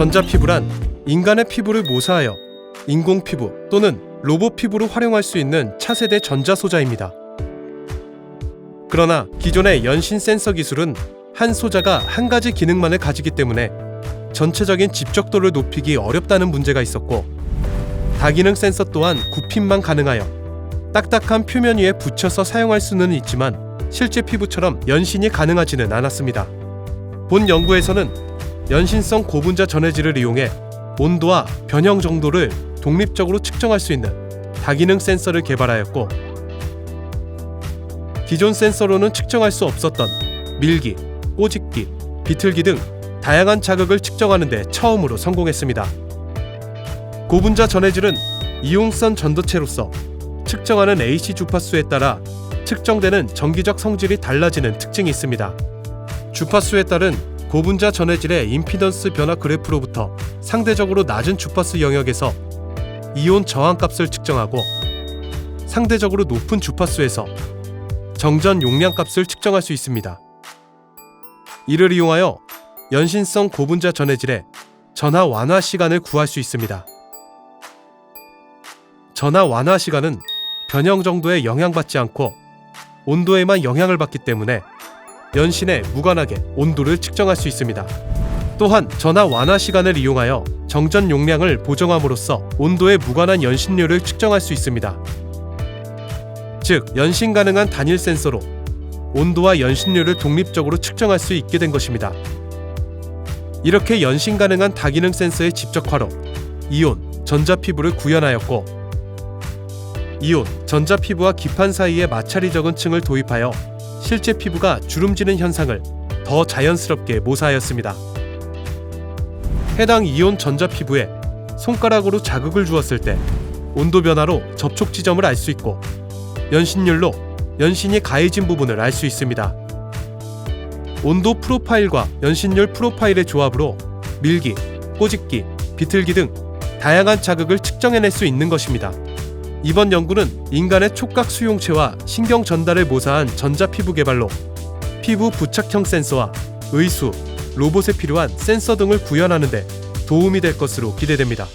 전자피부란 인간의 피부를 모사하여 인공 피부 또는 로봇 피부로 활용할 수 있는 차세대 전자소자입니다. 그러나 기존의 연신 센서 기술은 한 소자가 한 가지 기능만을 가지기 때문에 전체적인 집적도를 높이기 어렵다는 문제가 있었고 다기능 센서 또한 굽힘만 가능하여 딱딱한 표면 위에 붙여서 사용할 수는 있지만 실제 피부처럼 연신이 가능하지는 않았습니다. 본 연구에서는 연신성 고분자 전해질을 이용해 온도와 변형 정도를 독립적으로 측정할 수 있는 다기능 센서를 개발하였고 기존 센서로는 측정할 수 없었던 밀기, 꼬집기, 비틀기 등 다양한 자극을 측정하는 데 처음으로 성공했습니다. 고분자 전해질은 이용선 전도체로서 측정하는 AC 주파수에 따라 측정되는 전기적 성질이 달라지는 특징이 있습니다. 주파수에 따른 고분자 전해질의 임피던스 변화 그래프로부터 상대적으로 낮은 주파수 영역에서 이온 저항 값을 측정하고 상대적으로 높은 주파수에서 정전 용량 값을 측정할 수 있습니다. 이를 이용하여 연신성 고분자 전해질의 전하 완화 시간을 구할 수 있습니다. 전하 완화 시간은 변형 정도에 영향받지 않고 온도에만 영향을 받기 때문에 연신에 무관하게 온도를 측정할 수 있습니다. 또한 전하 완화 시간을 이용하여 정전 용량을 보정함으로써 온도에 무관한 연신료를 측정할 수 있습니다. 즉, 연신 가능한 단일 센서로 온도와 연신료를 독립적으로 측정할 수 있게 된 것입니다. 이렇게 연신 가능한 다기능 센서의 집적화로 이온, 전자 피부를 구현하였고 이온, 전자 피부와 기판 사이에 마찰이 적은 층을 도입하여 실제 피부가 주름지는 현상을 더 자연스럽게 모사하였습니다. 해당 이온 전자 피부에 손가락으로 자극을 주었을 때 온도 변화로 접촉 지점을 알 수 있고 연신율로 연신이 가해진 부분을 알 수 있습니다. 온도 프로파일과 연신율 프로파일의 조합으로 밀기, 꼬집기, 비틀기 등 다양한 자극을 측정해낼 수 있는 것입니다. 이번 연구는 인간의 촉각 수용체와 신경 전달을 모사한 전자 피부 개발로 피부 부착형 센서와 의수, 로봇에 필요한 센서 등을 구현하는 데 도움이 될 것으로 기대됩니다.